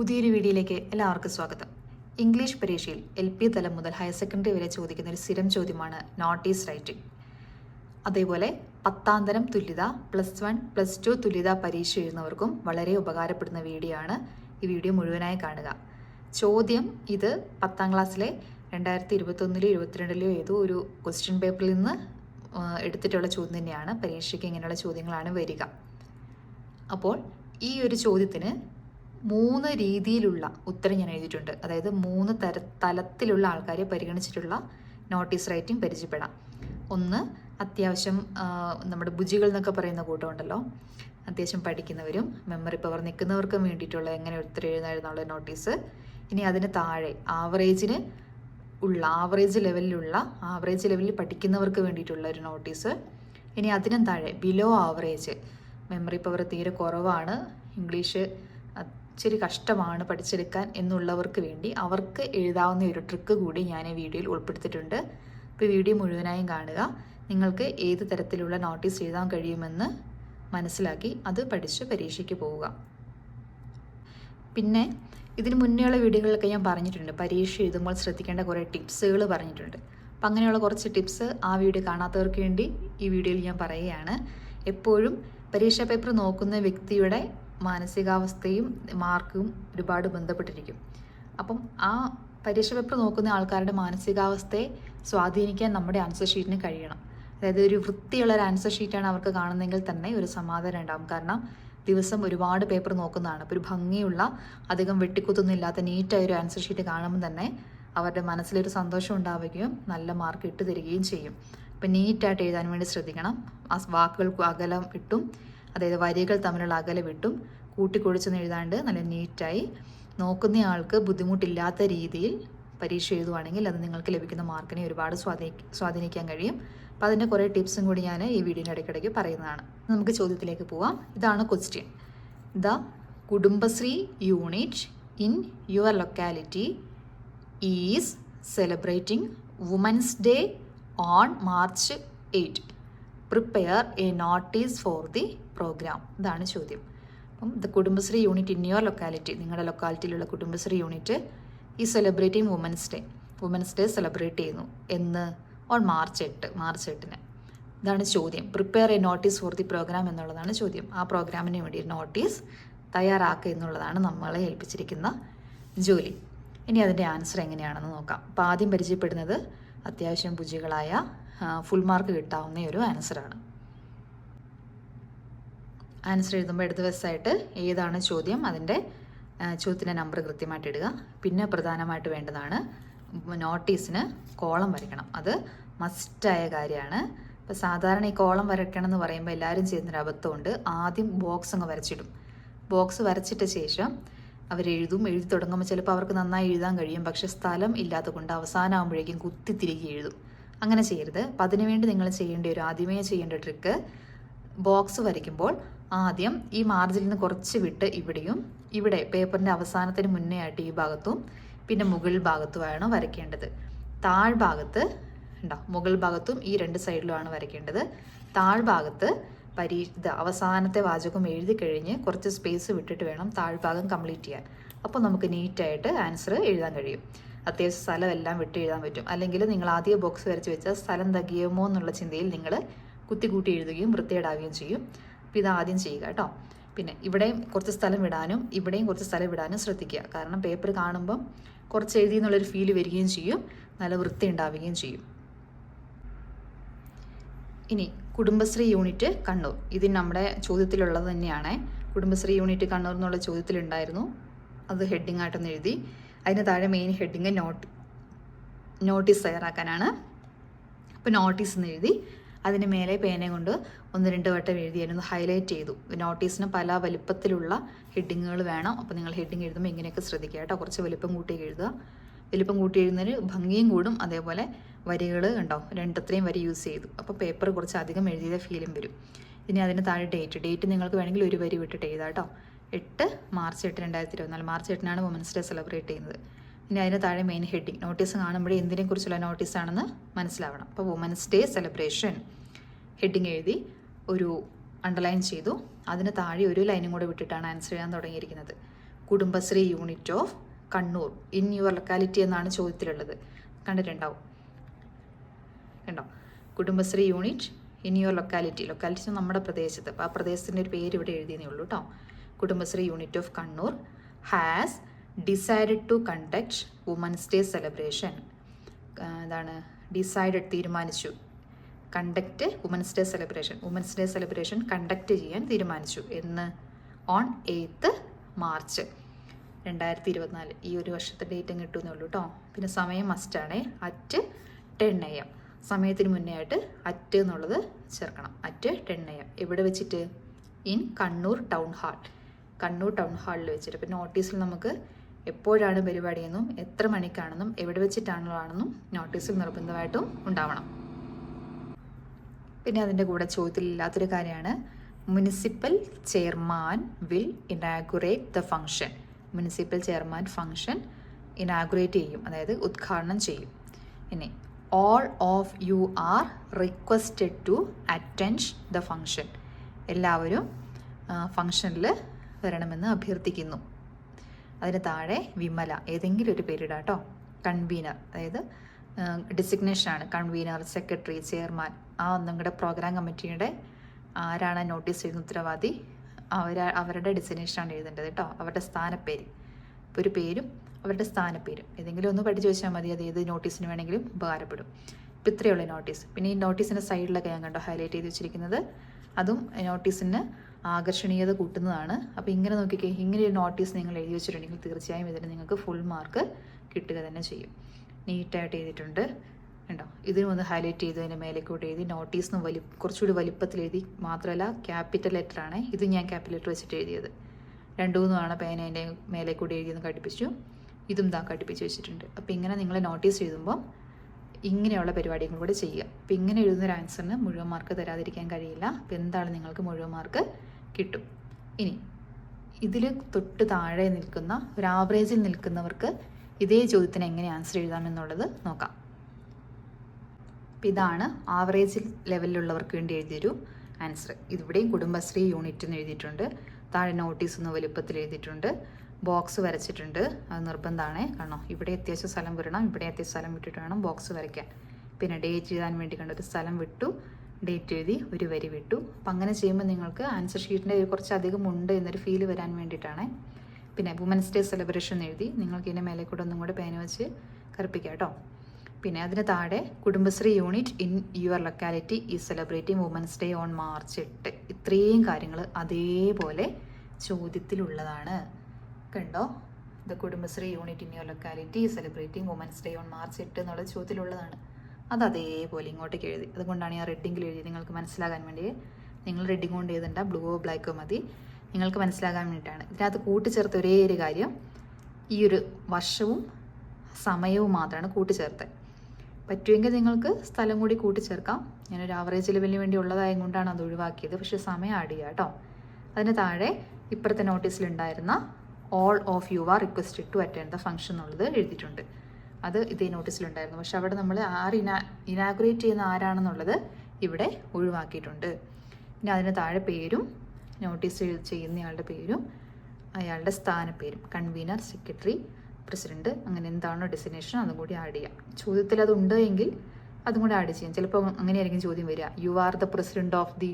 പുതിയൊരു വീഡിയോയിലേക്ക് എല്ലാവർക്കും സ്വാഗതം. ഇംഗ്ലീഷ് പരീക്ഷയിൽ എൽ പി തലം മുതൽ ഹയർ സെക്കൻഡറി വരെ ചോദിക്കുന്ന ഒരു സ്ഥിരം ചോദ്യമാണ് നോട്ടീസ് റൈറ്റിംഗ് അതേപോലെ പത്താം തരം തുല്യത പ്ലസ് വൺ പ്ലസ് ടു തുല്യത പരീക്ഷ എഴുതുന്നവർക്കും വളരെ ഉപകാരപ്പെടുന്ന വീഡിയോ ആണ് ഈ വീഡിയോ മുഴുവനായി കാണുക. ചോദ്യം ഇത് പത്താം ക്ലാസ്സിലെ രണ്ടായിരത്തി ഇരുപത്തൊന്നിലോ ഇരുപത്തിരണ്ടിലോ ഏതോ ഒരു ക്വസ്റ്റ്യൻ പേപ്പറിൽ നിന്ന് എടുത്തിട്ടുള്ള ചോദ്യം തന്നെയാണ്. പരീക്ഷയ്ക്ക് ഇങ്ങനെയുള്ള ചോദ്യങ്ങളാണ് വരിക. അപ്പോൾ ഈ ഒരു ചോദ്യത്തിന് മൂന്ന് രീതിയിലുള്ള ഉത്തരം ഞാൻ എഴുതിയിട്ടുണ്ട്. അതായത് മൂന്ന് തര തലത്തിലുള്ള ആൾക്കാരെ പരിഗണിച്ചിട്ടുള്ള നോട്ടീസ് റൈറ്റിംഗ് പരിചയപ്പെടാം. ഒന്ന് അത്യാവശ്യം നമ്മുടെ ബുജികൾ എന്നൊക്കെ പറയുന്ന കൂട്ടമുണ്ടല്ലോ. അത്യാവശ്യം പഠിക്കുന്നവരും മെമ്മറി പവർ നിൽക്കുന്നവർക്കും വേണ്ടിയിട്ടുള്ള എങ്ങനെ ഉത്തരം എഴുതാനുള്ള നോട്ടീസ്. ഇനി അതിന് താഴെ ആവറേജിന് ഉള്ള ആവറേജ് ലെവലിലുള്ള ആവറേജ് ലെവലിൽ പഠിക്കുന്നവർക്ക് വേണ്ടിയിട്ടുള്ള ഒരു നോട്ടീസ്. ഇനി അതിനും താഴെ ബിലോ ആവറേജ് മെമ്മറി പവർ തീരെ കുറവാണ്. ഇംഗ്ലീഷ് ഇച്ചിരി കഷ്ടമാണ് പഠിച്ചെടുക്കാൻ എന്നുള്ളവർക്ക് വേണ്ടി അവർക്ക് എഴുതാവുന്ന ഒരു ട്രിക്ക് കൂടി ഞാൻ ഈ വീഡിയോയിൽ ഉൾപ്പെടുത്തിയിട്ടുണ്ട്. അപ്പോൾ ഈ വീഡിയോ മുഴുവനായും കാണുക. നിങ്ങൾക്ക് ഏത് തരത്തിലുള്ള നോട്ടീസ് എഴുതാൻ കഴിയുമെന്ന് മനസ്സിലാക്കി അത് പഠിച്ച് പരീക്ഷയ്ക്ക് പോവുക. പിന്നെ ഇതിന് മുന്നേയുള്ള വീഡിയോകളിലൊക്കെ ഞാൻ പറഞ്ഞിട്ടുണ്ട്. പരീക്ഷ എഴുതുമ്പോൾ ശ്രദ്ധിക്കേണ്ട കുറേ ടിപ്സുകൾ പറഞ്ഞിട്ടുണ്ട്. അപ്പം അങ്ങനെയുള്ള കുറച്ച് ടിപ്സ് ആ വീഡിയോ കാണാത്തവർക്ക് വേണ്ടി ഈ വീഡിയോയിൽ ഞാൻ പറയുകയാണ്. എപ്പോഴും പരീക്ഷാ പേപ്പർ നോക്കുന്ന വ്യക്തിയുടെ മാനസികാവസ്ഥയും മാർക്കും ഒരുപാട് ബന്ധപ്പെട്ടിരിക്കും. അപ്പം ആ പരീക്ഷ പേപ്പർ നോക്കുന്ന ആൾക്കാരുടെ മാനസികാവസ്ഥയെ സ്വാധീനിക്കാൻ നമ്മുടെ ആൻസർ ഷീറ്റിന് കഴിയണം. അതായത് ഒരു വൃത്തിയുള്ള ഒരു ആൻസർ ഷീറ്റാണ് അവർക്ക് കാണുന്നതെങ്കിൽ തന്നെ ഒരു സമാധാനം ഉണ്ടാകും കാരണം ദിവസം ഒരുപാട് പേപ്പർ നോക്കുന്നതാണ്. അപ്പോൾ ഒരു ഭംഗിയുള്ള അധികം വെട്ടിക്കുത്തൊന്നും ഇല്ലാത്ത നീറ്റായ ഒരു ആൻസർ ഷീറ്റ് കാണുമ്പോൾ തന്നെ അവരുടെ മനസ്സിലൊരു സന്തോഷം ഉണ്ടാവുകയും നല്ല മാർക്ക് ഇട്ട് തരികയും ചെയ്യും. അപ്പം നീറ്റായിട്ട് എഴുതാൻ വേണ്ടി ശ്രദ്ധിക്കണം. ആ വാക്കുകൾക്ക് അകലം ഇട്ടും അതായത് വരികൾ തമ്മിലുള്ള അകലെ വിട്ടും കൂട്ടിക്കൊഴിച്ചെന്ന് എഴുതാണ്ട് നല്ല നീറ്റായി. നോക്കുന്ന ആൾക്ക് ബുദ്ധിമുട്ടില്ലാത്ത രീതിയിൽ പരീക്ഷ എഴുതുവാണെങ്കിൽ അത് നിങ്ങൾക്ക് ലഭിക്കുന്ന മാർക്കിനെ ഒരുപാട് സ്വാധീനി സ്വാധീനിക്കാൻ കഴിയും. അപ്പോൾ അതിന്റെ കുറേ ടിപ്സും കൂടി ഞാൻ ഈ വീഡിയോയുടെ ഇടയ്ക്കിടയ്ക്ക് പറയുന്നതാണ്. നമുക്ക് ചോദ്യത്തിലേക്ക് പോവാം. ഇതാണ് question the Kudumbashree unit in your locality is celebrating women's day on March eight. Prepare a notice for the program ഇതാണ് ചോദ്യം. അപ്പം the Kudumbashree unit in your locality നിങ്ങളുടെ ലൊക്കാലിറ്റിയിലുള്ള കുടുംബശ്രീ യൂണിറ്റ് ഈ celebrating women's day. Women's day celebrate ചെയ്യുന്നു. എന്ന് on March എട്ട് March എട്ടിന്. ഇതാണ് ചോദ്യം. Prepare A notice for the programme എന്നുള്ളതാണ് ചോദ്യം. ആ പ്രോഗ്രാമിന് വേണ്ടി നോട്ടീസ് തയ്യാറാക്കുക എന്നുള്ളതാണ് നമ്മളെ ഏൽപ്പിച്ചിരിക്കുന്ന ജോലി. ഇനി അതിന്റെ ആൻസർ എങ്ങനെയാണെന്ന് നോക്കാം. അപ്പോൾ ആദ്യം പരിചയപ്പെടുന്നത് അത്യാവശ്യം പുജികളായ ഫുൾ മാർക്ക് കിട്ടാവുന്ന ഒരു ആൻസറാണ്. ആൻസർ എഴുതുമ്പോൾ ഇടത് വശമായിട്ട് ഏതാണ് ചോദ്യം? അതിന്റെ ചോദ്യത്തിന്റെ നമ്പർ കൃത്യമായിട്ട് ഇടുക. പിന്നെ പ്രധാനമായിട്ട് വേണ്ടതാണ് നോട്ടീസിന് കോളം വരയ്ക്കണം. അത് മസ്റ്റായ കാര്യമാണ്. ഇപ്പോൾ സാധാരണ ഈ കോളം വരയ്ക്കണം എന്ന് പറയുമ്പോൾ എല്ലാവരും ചെയ്യുന്നൊരു അബദ്ധമുണ്ട്. ആദ്യം ബോക്സ് അങ്ങ് വരച്ചിടും. ബോക്സ് വരച്ചിട്ട ശേഷം അവർ എഴുതും. എഴുതി തുടങ്ങുമ്പോൾ ചിലപ്പോൾ അവർക്ക് നന്നായി എഴുതാൻ കഴിയും. പക്ഷെ സ്ഥലം ഇല്ലാത്തത് കൊണ്ട് അവസാനമാകുമ്പോഴേക്കും കുത്തി തിരികെ എഴുതും. അങ്ങനെ ചെയ്യരുത്. അപ്പം അതിനുവേണ്ടി നിങ്ങൾ ചെയ്യേണ്ട ഒരു ആദ്യമേ ചെയ്യേണ്ട ട്രിക്ക് ബോക്സ് വരയ്ക്കുമ്പോൾ ആദ്യം ഈ മാർജിനിൽ നിന്ന് കുറച്ച് വിട്ട് ഇവിടെയും ഇവിടെ പേപ്പറിന്റെ അവസാനത്തിന് മുന്നേ ആയിട്ട് ഈ ഭാഗത്തും പിന്നെ മുകൾ ഭാഗത്തുമാണ് വരയ്ക്കേണ്ടത്. താഴ്ഭാഗത്ത് ഉണ്ടോ മുകൾ ഭാഗത്തും ഈ രണ്ട് സൈഡിലുമാണ് വരയ്ക്കേണ്ടത്. താഴ്ഭാഗത്ത് പരീ ഇത് അവസാനത്തെ വാചകം എഴുതി കഴിഞ്ഞ് കുറച്ച് സ്പേസ് വിട്ടിട്ട് വേണം താഴ്ഭാഗം കംപ്ലീറ്റ് ചെയ്യാൻ. അപ്പോൾ നമുക്ക് നീറ്റായിട്ട് ആൻസർ എഴുതാൻ കഴിയും. അത്യാവശ്യം സ്ഥലം എല്ലാം വിട്ട് എഴുതാൻ പറ്റും. അല്ലെങ്കിൽ നിങ്ങൾ ആദ്യം ബോക്സ് വരച്ച് വെച്ചാൽ സ്ഥലം തകിയുമോ എന്നുള്ള ചിന്തയിൽ നിങ്ങൾ കുത്തിക്കൂട്ടി എഴുതുകയും വൃത്തിയേടാവുകയും ചെയ്യും. അപ്പോൾ ഇത് ആദ്യം ചെയ്യുക കേട്ടോ. പിന്നെ ഇവിടെയും കുറച്ച് സ്ഥലം വിടാനും ഇവിടെയും കുറച്ച് സ്ഥലം വിടാനും ശ്രദ്ധിക്കുക. കാരണം പേപ്പർ കാണുമ്പം കുറച്ച് എഴുതി എന്നുള്ളൊരു ഫീൽ വരികയും ചെയ്യും നല്ല വൃത്തി ഉണ്ടാവുകയും ചെയ്യും. ഇനി കുടുംബശ്രീ യൂണിറ്റ് കണ്ണൂർ. ഇത് നമ്മുടെ ചോദ്യത്തിലുള്ളത് തന്നെയാണ്. കുടുംബശ്രീ യൂണിറ്റ് കണ്ണൂർ എന്നുള്ള ചോദ്യത്തിലുണ്ടായിരുന്നു. അത് ഹെഡിങ് ആയിട്ടൊന്ന് എഴുതി. അതിന് താഴെ മെയിൻ ഹെഡിങ് നോട്ട് നോട്ടീസ് തയ്യാറാക്കാനാണ്. അപ്പോൾ നോട്ടീസ് എന്ന് എഴുതി. അതിന് മേലെ പേന കൊണ്ട് ഒന്ന് രണ്ട് വട്ടം എഴുതി അതിനൊന്ന് ഹൈലൈറ്റ് ചെയ്തു. നോട്ടീസിന് പല വലിപ്പത്തിലുള്ള ഹെഡിങ്ങുകൾ വേണം. അപ്പോൾ നിങ്ങൾ ഹെഡിങ് എഴുതുമ്പോൾ ഇങ്ങനെയൊക്കെ ശ്രദ്ധിക്കുക കേട്ടോ. കുറച്ച് വലിപ്പം കൂട്ടി എഴുതുക. വലിപ്പം കൂട്ടി എഴുതുന്നതിന് ഭംഗിയും കൂടും. അതേപോലെ വരികൾ ഉണ്ടോ രണ്ടത്രയും വരി യൂസ് ചെയ്തു. അപ്പോൾ പേപ്പർ കുറച്ച് അധികം എഴുതിയ ഫീലും വരും. ഇനി അതിന് താഴെ ഡേറ്റ് ഡേറ്റ് നിങ്ങൾക്ക് വേണമെങ്കിൽ ഒരു വരി വിട്ടിട്ട് എഴുതാം കേട്ടോ. എട്ട് മാർച്ച് എട്ട് രണ്ടായിരത്തി ഇരുപത്തിനാല്. മാർച്ച് എട്ടിനാണ് വുമൻസ് ഡേ സെലിബ്രേറ്റ് ചെയ്യുന്നത്. ഇനി അതിന് താഴെ മെയിൻ ഹെഡിങ് നോട്ടീസ് കാണുമ്പോഴേ എന്തിനെ കുറിച്ചുള്ള നോട്ടീസാണെന്ന് മനസ്സിലാവണം. അപ്പോൾ വുമൻസ് ഡേ സെലിബ്രേഷൻ ഹെഡിങ് എഴുതി ഒരു അണ്ടർലൈൻ ചെയ്തു. അതിന് താഴെ ഒരു ലൈനും കൂടെ വിട്ടിട്ടാണ് ആൻസർ ചെയ്യാൻ തുടങ്ങിയിരിക്കുന്നത്. Kudumbashree unit of Kannur. In your locality എന്നാണ് ചോദ്യത്തിലുള്ളത്. കണ്ടിട്ടുണ്ടാവും. കണ്ടോ? Kudumbashree unit in your locality locality നമ്മുടെ പ്രദേശത്ത്. അപ്പോൾ ആ പ്രദേശത്തിന്റെ ഒരു പേര് ഇവിടെ എഴുതിയതേ ഉള്ളൂ കേട്ടോ Kudumbashree unit of Kannur has decided to conduct women's day celebration എന്താണ് ഡിസൈഡഡ് തീരുമാനിച്ചു. Conduct women's day celebration women's day celebration conduct ചെയ്യാൻ തീരുമാനിച്ചു. എന്ന് ഓൺ എയ്ത്ത് മാർച്ച് രണ്ടായിരത്തി ഇരുപത്തിനാല് ഈ ഒരു വർഷത്തെ ഡേറ്റും കിട്ടുമെന്നേ ഉള്ളൂ കേട്ടോ പിന്നെ സമയം മസ്റ്റാണ് അറ്റ് ടെൻ എ എം സമയത്തിന് മുന്നേ ആയിട്ട് അറ്റ് എന്നുള്ളത് ചേർക്കണം. അറ്റ് ടെൻ എ എം എവിടെ വെച്ചിട്ട്? In Kannur town hall Kannur town ഹാളിൽ വെച്ചിട്ട്. ഇപ്പം നോട്ടീസിൽ നമുക്ക് എപ്പോഴാണ് പരിപാടിയെന്നും എത്ര മണിക്കാണെന്നും എവിടെ വെച്ചിട്ടാണെന്നും നോട്ടീസിൽ നിർബന്ധമായിട്ടും ഉണ്ടാവണം. പിന്നെ അതിന്റെ കൂടെ ചോദ്യത്തിലില്ലാത്തൊരു കാര്യമാണ്. Municipal chairman will inaugurate the function municipal chairman function inaugurate ചെയ്യും അതായത് ഉദ്ഘാടനം ചെയ്യും. ഇനി all of you are requested to attend the function എല്ലാവരും ഫങ്ഷനിൽ വരണമെന്ന് അഭ്യർത്ഥിക്കുന്നു. അതിന് താഴെ വിമല ഏതെങ്കിലും ഒരു പേരിടാം കേട്ടോ. കൺവീനർ അതായത് ഡിസിഗ്നേഷനാണ് കൺവീനർ സെക്രട്ടറി ചെയർമാൻ ആ നിങ്ങളുടെ പ്രോഗ്രാം കമ്മിറ്റിയുടെ ആരാണ് നോട്ടീസ് ചെയ്യുന്ന ഉത്തരവാദി? അവർ അവരുടെ ആണ് എഴുതേണ്ടത് കേട്ടോ. അവരുടെ സ്ഥാനപ്പേര്. ഒരു പേരും അവരുടെ സ്ഥാനപ്പേരും. ഏതെങ്കിലും ഒന്ന് പഠിച്ചു വെച്ചാൽ മതി. അത് ഏത് നോട്ടീസിന് വേണമെങ്കിലും ഉപകാരപ്പെടും. ഇപ്പം ഇത്രയുള്ള നോട്ടീസ് പിന്നെ ഈ നോട്ടീസിന്റെ സൈഡിലൊക്കെ ഞാൻ കണ്ടോ ഹൈലൈറ്റ് ചെയ്ത് വെച്ചിരിക്കുന്നത്. അതും നോട്ടീസിന് ആകർഷണീയത കൂട്ടുന്നതാണ്. അപ്പോൾ ഇങ്ങനെ നോക്കിക്കേ ഇങ്ങനെ ഒരു നോട്ടീസ് നിങ്ങൾ എഴുതി വെച്ചിട്ടുണ്ടെങ്കിൽ തീർച്ചയായും ഇതിന് നിങ്ങൾക്ക് ഫുൾ മാർക്ക് കിട്ടുക തന്നെ ചെയ്യും. നീറ്റായിട്ട് എഴുതിയിട്ടുണ്ട്. ഉണ്ടോ ഇതിനും ഒന്ന് ഹൈലൈറ്റ് ചെയ്ത് അതിന്റെ മേലേക്കോട്ട് എഴുതി നോട്ടീസിന് വലി കുറച്ചുകൂടി വലിപ്പത്തിൽ എഴുതി മാത്രമല്ല ക്യാപിറ്റൽ ലെറ്റർ ആണ്. ഇത് ഞാൻ ക്യാപിറ്റൽ ലെറ്റർ വെച്ചിട്ട് എഴുതിയത്. രണ്ടു മൂന്നുമാണ് പേന അതിന്റെ മേലേക്കൂടി കൂടി എഴുതിയെന്ന് ഘടിപ്പിച്ചു. ഇതും ഇതാ ഘടിപ്പിച്ച് വെച്ചിട്ടുണ്ട്. അപ്പോൾ ഇങ്ങനെ നിങ്ങൾ നോട്ടീസ് എഴുതുമ്പോൾ ഇങ്ങനെയുള്ള പരിപാടികൾ കൂടെ ചെയ്യുക. അപ്പോൾ ഇങ്ങനെ എഴുതുന്ന ഒരു ആൻസറിന് മുഴുവൻ മാർക്ക് തരാതിരിക്കാൻ കഴിയില്ല. അപ്പോൾ എന്താണ് നിങ്ങൾക്ക് മുഴുവൻ മാർക്ക് കിട്ടും. ഇനി ഇതിൽ തൊട്ട് താഴെ നിൽക്കുന്ന ഒരു ആവറേജിൽ നിൽക്കുന്നവർക്ക് ഇതേ ചോദ്യത്തിന് എങ്ങനെ ആൻസർ എഴുതാമെന്നുള്ളത് നോക്കാം. ഇതാണ് ആവറേജ് ലെവലിലുള്ളവർക്ക് വേണ്ടി എഴുതിയൊരു ആൻസർ ഇതിവിടെയും കുടുംബശ്രീ യൂണിറ്റ് എന്ന് എഴുതിയിട്ടുണ്ട്. താഴെ നോട്ടീസ് എന്ന് വലുപ്പത്തിൽ എഴുതിയിട്ടുണ്ട്. ബോക്സ് വരച്ചിട്ടുണ്ട്. അത് നിർബന്ധമാണ്. കാരണം ഇവിടെ അത്യാവശ്യം സ്ഥലം വരണം ഇവിടെ അത്യാവശ്യം സ്ഥലം വിട്ടിട്ട് വേണം ബോക്സ് വരയ്ക്കാൻ. പിന്നെ ഡേറ്റ് എഴുതാൻ വേണ്ടി കണ്ട ഒരു സ്ഥലം വിട്ടു. ഡേറ്റ് എഴുതി ഒരു വരി വിട്ടു. അപ്പം അങ്ങനെ ചെയ്യുമ്പോൾ നിങ്ങൾക്ക് ആൻസർ ഷീറ്റിന്റെ കുറച്ചധികം ഉണ്ട് എന്നൊരു ഫീൽ വരാൻ വേണ്ടിയിട്ടാണ്. പിന്നെ വുമൻസ് ഡേ സെലിബ്രേഷൻ എഴുതി നിങ്ങൾക്ക് ഇതിന്റെ മേലെ കൂടെ ഒന്നും കൂടെ പേന വെച്ച് കറുപ്പിക്കാം കേട്ടോ. പിന്നെ അതിന് താഴെ Kudumbashree unit in your locality ഈ celebrating women's day on March എട്ട്. ഇത്രയും കാര്യങ്ങൾ അതേപോലെ ചോദ്യത്തിലുള്ളതാണ്. കണ്ടോ? The Kudumbashree unit in your locality celebrating women's day on March എട്ട് എന്നുള്ള ചോദ്യത്തിലുള്ളതാണ്. അത് അതേപോലെ ഇങ്ങോട്ടേക്ക് എഴുതി. അതുകൊണ്ടാണ് ഞാൻ റെഡിങ്ങിൽ എഴുതി നിങ്ങൾക്ക് മനസ്സിലാകാൻ വേണ്ടി. നിങ്ങൾ റെഡിങ് കൊണ്ട് എഴുതണ്ട. ബ്ലൂവോ ബ്ലാക്കോ മതി. നിങ്ങൾക്ക് മനസ്സിലാകാൻ വേണ്ടിയിട്ടാണ്. ഇതിനകത്ത് കൂട്ടിച്ചേർത്ത ഒരേ ഒരു കാര്യം ഈ ഒരു വർഷവും സമയവും മാത്രമാണ് കൂട്ടിച്ചേർത്തത് പറ്റുമെങ്കിൽ നിങ്ങൾക്ക് സ്ഥലം കൂടി കൂട്ടിച്ചേർക്കാം. ഞാനൊരു ആവറേജ് ലെവലിന് വേണ്ടി ഉള്ളതായത് കൊണ്ടാണ് അത് ഒഴിവാക്കിയത്. പക്ഷേ സമയം ആഡ് ചെയ്യുക കേട്ടോ. അതിന് താഴെ ഇപ്പുറത്തെ നോട്ടീസിലുണ്ടായിരുന്ന all of you are requested to attend the function എന്നുള്ളത് എഴുതിയിട്ടുണ്ട്. അത് ഇതേ നോട്ടീസിലുണ്ടായിരുന്നു. പക്ഷെ അവിടെ നമ്മൾ ആര് ഇനാ ഇനാഗുറേറ്റ് ചെയ്യുന്ന ആരാണെന്നുള്ളത് ഇവിടെ ഒഴിവാക്കിയിട്ടുണ്ട്. പിന്നെ അതിന് താഴെ പേരും നോട്ടീസ് ചെയ്യുന്നയാളുടെ പേരും അയാളുടെ സ്ഥാനപ്പേരും കൺവീനർ സെക്രട്ടറി പ്രസിഡന്റ് അങ്ങനെ എന്താണോ ഡെസിഗ്നേഷൻ അതും കൂടി ആഡ് ചെയ്യാം. ചോദ്യത്തിൽ അതുണ്ട് എങ്കിൽ അതും കൂടി ആഡ് ചെയ്യാം. ചിലപ്പോൾ അങ്ങനെയായിരിക്കും ചോദ്യം വരിക. You are the president of the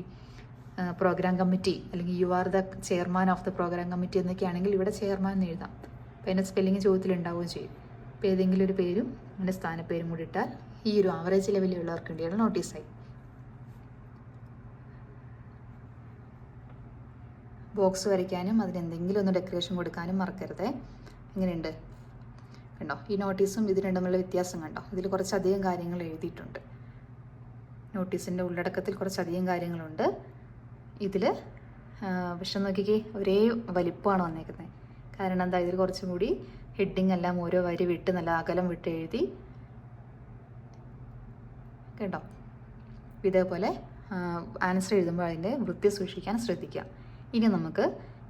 program committee അല്ലെങ്കിൽ you are the chairman of the program committee എന്നൊക്കെ ആണെങ്കിൽ ഇവിടെ ചെയർമാൻ എന്ന് എഴുതാം. അപ്പോൾ അതിന്റെ സ്പെല്ലിംഗ് ചോദ്യത്തിൽ ഉണ്ടാവുകയും ചെയ്യും. അപ്പോൾ ഏതെങ്കിലും ഒരു പേരും അതിന്റെ സ്ഥാനപ്പേരും കൂടി ഇട്ടാൽ ഈ ഒരു ആവറേജ് ലെവലിലുള്ളവർക്ക് വേണ്ടിയാണ് നോട്ടീസായി ബോക്സ് വരയ്ക്കാനും അതിന് എന്തെങ്കിലും ഒന്ന് ഡെക്കറേഷൻ കൊടുക്കാനും മറക്കരുത്. ഇങ്ങനെയുണ്ട് കണ്ടോ? ഈ നോട്ടീസും ഇത് രണ്ടും തമ്മിലുള്ള വ്യത്യാസം കണ്ടോ? ഇതിൽ കുറച്ചധികം കാര്യങ്ങൾ എഴുതിയിട്ടുണ്ട്. നോട്ടീസിന്റെ ഉള്ളടക്കത്തിൽ കുറച്ചധികം കാര്യങ്ങളുണ്ട്. ഇതിൽ പക്ഷെ നോക്കിക്കേ ഒരേ വലിപ്പമാണ് വന്നേക്കുന്നത്. കാരണം എന്താ? ഇതിൽ കുറച്ചും കൂടി ഹെഡിങ് എല്ലാം ഓരോ വരി വിട്ട് നല്ല അകലം വിട്ട് എഴുതി. കേട്ടോ? ഇതേപോലെ ആൻസർ എഴുതുമ്പോൾ അതിന്റെ വൃത്തി സൂക്ഷിക്കാൻ ശ്രദ്ധിക്കുക. ഇനി നമുക്ക്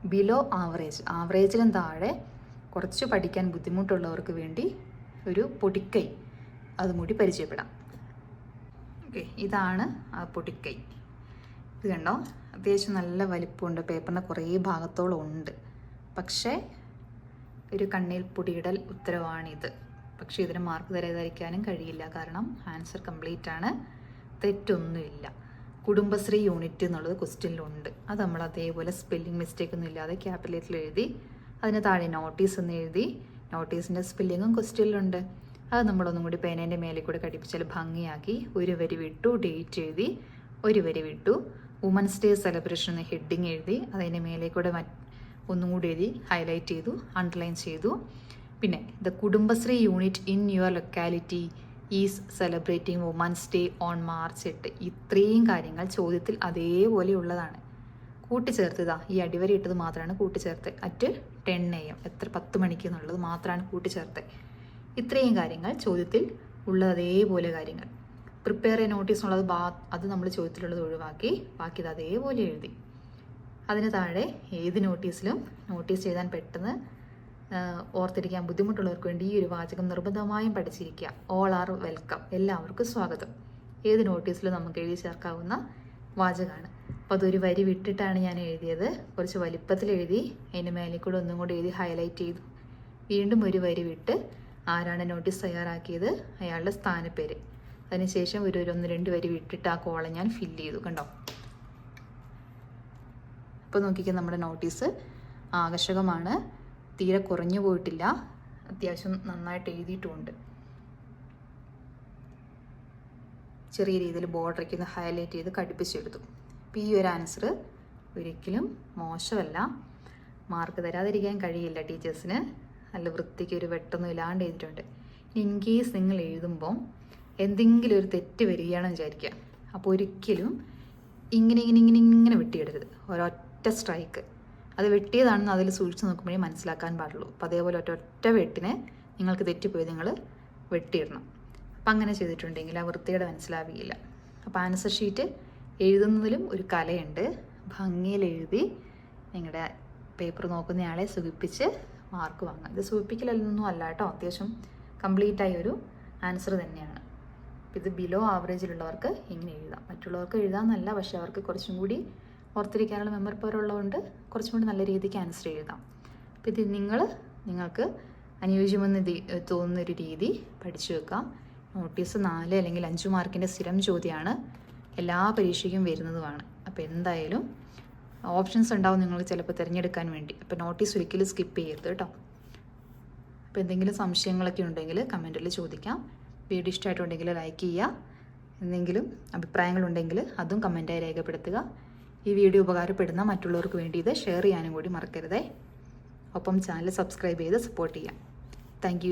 ബിലോ ആവറേജ് ആവറേജിലും താഴെ കുറച്ച് പഠിക്കാൻ ബുദ്ധിമുട്ടുള്ളവർക്ക് വേണ്ടി ഒരു പൊടിക്കൈ അതും കൂടി പരിചയപ്പെടാം. ഓക്കെ ഇതാണ് ആ പൊടിക്കൈ. ഇത് കണ്ടോ? അത്യാവശ്യം നല്ല വലിപ്പമുണ്ട് പേപ്പറിന്റെ കുറേ ഭാഗത്തോളം ഉണ്ട്. പക്ഷേ ഒരു കണ്ണിൽ പൊടിയിടൽ ഉത്തരവാണിത്. പക്ഷേ ഇതിന് മാർക്ക് തരാതിരിക്കാനും കഴിയില്ല. കാരണം ആൻസർ കംപ്ലീറ്റ് ആണ്. തെറ്റൊന്നുമില്ല. കുടുംബശ്രീ യൂണിറ്റ് എന്നുള്ളത് ക്വസ്റ്റ്യനിലുണ്ട്. അത് നമ്മൾ അതേപോലെ സ്പെല്ലിംഗ് മിസ്റ്റേക്ക് ഒന്നും ഇല്ലാതെ ക്യാപിറ്റലിൽ എഴുതി അതിന് താഴെ നോട്ടീസ് എന്ന് എഴുതി നോട്ടീസിന്റെ സ്പെല്ലിങ്ങും ക്വസ്റ്റ്യനിലുണ്ട്. അത് നമ്മളൊന്നും കൂടി പേനേന്റെ മേലെ കൂടെ കടിപ്പിച്ചാൽ ഭംഗിയാക്കി ഒരു വരി വിട്ടു ഡേറ്റ് എഴുതി ഒരു വരി വിട്ടു വുമൻസ് ഡേ സെലിബ്രേഷൻ എന്ന ഹെഡിങ് എഴുതി അതിന്റെ മേലെ കൂടെ ഒന്നും കൂടി എഴുതി ഹൈലൈറ്റ് ചെയ്തു അണ്ടർലൈൻ ചെയ്തു. പിന്നെ the Kudumbashree unit in your locality is celebrating women's day on March എട്ട്. ഇത്രയും കാര്യങ്ങൾ ചോദ്യത്തിൽ അതേപോലെ ഉള്ളതാണ്. കൂട്ടിച്ചേർത്തതാ ഈ അടിവരി ഇട്ടത് മാത്രമാണ് കൂട്ടിച്ചേർത്ത്. അറ്റ് ടെൻ എ എം എത്ര പത്ത് മണിക്ക് എന്നുള്ളത് മാത്രമാണ് കൂട്ടിച്ചേർത്ത്. ഇത്രയും കാര്യങ്ങൾ ചോദ്യത്തിൽ ഉള്ളത് അതേപോലെ കാര്യങ്ങൾ. പ്രിപ്പയർ എ നോട്ടീസ് എന്നുള്ളത് ബാ അത് നമ്മൾ ചോദ്യത്തിലുള്ളത് ഒഴിവാക്കി ബാക്കി ഇത് അതേപോലെ എഴുതി. അതിന് താഴെ ഏത് നോട്ടീസിലും നോട്ടീസ് ചെയ്താൽ പെട്ടെന്ന് ഓർത്തിരിക്കാൻ ബുദ്ധിമുട്ടുള്ളവർക്ക് വേണ്ടി ഈ ഒരു വാചകം നിർബന്ധമായും പഠിച്ചിരിക്കുക. ഓൾ ആർ വെൽക്കം എല്ലാവർക്കും സ്വാഗതം. ഏത് നോട്ടീസിലും നമുക്ക് എഴുതി ചേർക്കാവുന്ന വാചകമാണ്. അപ്പോൾ അതൊരു വരി വിട്ടിട്ടാണ് ഞാൻ എഴുതിയത്. കുറച്ച് വലിപ്പത്തിൽ എഴുതി അതിന്റെ മേലെ കൂടെ ഒന്നും കൂടി എഴുതി ഹൈലൈറ്റ് ചെയ്തു. വീണ്ടും ഒരു വരി വിട്ട് ആരാണ് നോട്ടീസ് തയ്യാറാക്കിയത്? അയാളുടെ സ്ഥാനപ്പേര്. അതിനുശേഷം ഒരു ഒന്ന് രണ്ട് വരി വിട്ടിട്ട് ആ കോളം ഞാൻ ഫില്ല് ചെയ്തു. കണ്ടോ? ഇപ്പോൾ നോക്കിക്കാൻ നമ്മുടെ നോട്ടീസ് ആകർഷകമാണ്. തീരെ കുറഞ്ഞു പോയിട്ടില്ല. അത്യാവശ്യം നന്നായിട്ട് എഴുതിയിട്ടുമുണ്ട് ചെറിയ രീതിയിൽ ബോർഡറേക്ക് ഒന്ന് ഹൈലൈറ്റ് ചെയ്ത് കടുപ്പിച്ചെടുത്തു. അപ്പോൾ ഈ ഒരു ആൻസർ ഒരിക്കലും മോശമല്ല. മാർക്ക് തരാതിരിക്കാൻ കഴിയില്ല ടീച്ചേഴ്സിന്. നല്ല വൃത്തിക്ക് ഒരു വെട്ടൊന്നും ഇല്ലാണ്ട് എഴുതിയിട്ടുണ്ട്. ഇൻ കേസ് നിങ്ങൾ എഴുതുമ്പോൾ എന്തെങ്കിലും ഒരു തെറ്റ് വരികയാണെന്ന് വിചാരിക്കുക. അപ്പോൾ ഒരിക്കലും ഇങ്ങനെ ഇങ്ങനെ ഇങ്ങനെ ഇങ്ങനെ വെട്ടിയെടുക്കരുത് ഒരൊറ്റ സ്ട്രൈക്ക്. അത് വെട്ടിയതാണെന്ന് അതിൽ സൂക്ഷിച്ച് നോക്കുമ്പോഴേ മനസ്സിലാക്കാൻ പാടുള്ളൂ. അപ്പോൾ അതേപോലെ ഒറ്റ ഒറ്റ വെട്ടിനെ നിങ്ങൾക്ക് തെറ്റിപ്പോയി നിങ്ങൾ വെട്ടിയിടണം. അപ്പം അങ്ങനെ ചെയ്തിട്ടുണ്ടെങ്കിൽ ആ വൃത്തിയുടെ മനസ്സിലാവുകയില്ല അപ്പോൾ ആൻസർ ഷീറ്റ് എഴുതുന്നതിലും ഒരു കലയുണ്ട്. ഭംഗിയിൽ എഴുതി നിങ്ങളുടെ പേപ്പർ നോക്കുന്നയാളെ സുഖിപ്പിച്ച് മാർക്ക് വാങ്ങാം. ഇത് സുഖിപ്പിക്കലൊന്നും അല്ല കേട്ടോ. അത്യാവശ്യം കംപ്ലീറ്റ് ആയ ഒരു ആൻസർ തന്നെയാണ്. ഇത് ബിലോ ആവറേജിലുള്ളവർക്ക് ഇങ്ങനെ എഴുതാം. മറ്റുള്ളവർക്ക് എഴുതാമെന്നല്ല പക്ഷേ അവർക്ക് കുറച്ചും കൂടി ഓർത്തിരിക്കാനുള്ള മെമ്മറി പവർ ഉള്ളതുകൊണ്ട് കുറച്ചും കൂടി നല്ല രീതിക്ക് ആൻസർ എഴുതാം. അപ്പോൾ ഇത് നിങ്ങൾ നിങ്ങൾക്ക് അനുയോജ്യമെന്ന് തോന്നുന്ന ഒരു രീതി പഠിച്ചു വെക്കാം. നോട്ടീസ് നാല് അല്ലെങ്കിൽ അഞ്ച് മാർക്കിന്റെ സ്ഥിരം ചോദ്യമാണ് എല്ലാ പരീക്ഷയ്ക്കും വരുന്നതുമാണ്. അപ്പോൾ എന്തായാലും ഓപ്ഷൻസ് ഉണ്ടാവും നിങ്ങൾ ചിലപ്പോൾ തിരഞ്ഞെടുക്കാൻ വേണ്ടി. അപ്പോൾ നോട്ടീസ് ഒരിക്കലും സ്കിപ്പ് ചെയ്യരുത് കേട്ടോ. അപ്പോൾ എന്തെങ്കിലും സംശയങ്ങളൊക്കെ ഉണ്ടെങ്കിൽ കമന്റിൽ ചോദിക്കാം. വീഡിയോ ഇഷ്ടമായിട്ടുണ്ടെങ്കിൽ ലൈക്ക് ചെയ്യുക. എന്തെങ്കിലും അഭിപ്രായങ്ങളുണ്ടെങ്കിൽ അതും കമന്റായി രേഖപ്പെടുത്തുക. ഈ വീഡിയോ ഉപകാരപ്പെടുന്ന മറ്റുള്ളവർക്ക് വേണ്ടി ഇത് ഷെയർ ചെയ്യാനും കൂടി മറക്കരുതേ. ഒപ്പം ചാനൽ സബ്സ്ക്രൈബ് ചെയ്ത് സപ്പോർട്ട് ചെയ്യാം. താങ്ക്